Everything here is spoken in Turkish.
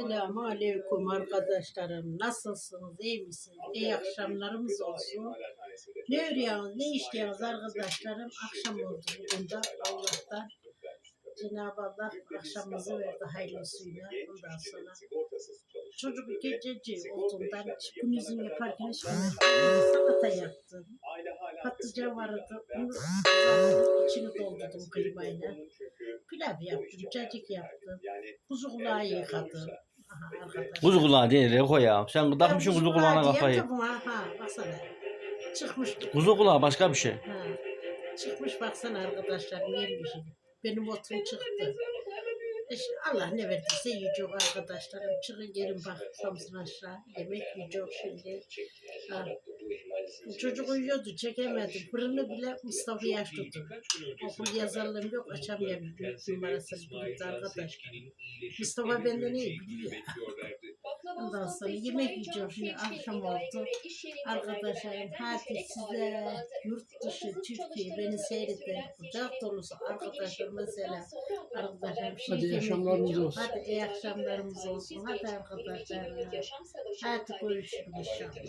Selamun Aleyküm arkadaşlarım. Nasılsınız? iyi misiniz? İyi akşamlarımız olsun. Ne örüyorsunuz? Ne işliyorsunuz arkadaşlarım? Akşam oldu bugün de Allah'tan. Cenab-ı Allah akşamımızı verdi hayırlısıyla. Ondan sonra çocuk gececi olduğundan gün yüzün yaparken şimdi salata yaptım. Patlıcan vardı. Onu içini doldurdum klimayla. Pilav yaptım, cacık yaptım. Kuzu kulağı yıkadım. Kuzu kulağı değil Reko ya. Sen takmışsın kuzu kulağına kafayı. ha, baksana. Çıkmış. Kuzu kulağı başka bir şey. Ha. Çıkmış baksana arkadaşlar yemiş. Benim otum çıktı. İşte Allah ne verdiyse yiyecek arkadaşlarım. Çıkın gelin bak Samsun aşağı. Yemek yiyecek şimdi. Ha. Çocuk uyuyordu çekemedim. Fırını bile Mustafa'ya aç tuttu. Okul yazarlığım yok açamıyorum. Numarasız bulundu arkadaşlar. Mustafa benden iyi biliyor. Ondan sonra yemek yiyeceğim şimdi akşam oldu. Arkadaşlarım hadi size yurt dışı Türkiye beni seyreden kucak dolusu arkadaşlarıma selam. Arkadaşlarım şimdi Hadi yiyeceğim. olsun. Hadi iyi akşamlarımız olsun. Hadi arkadaşlar. Hadi görüşürüz inşallah.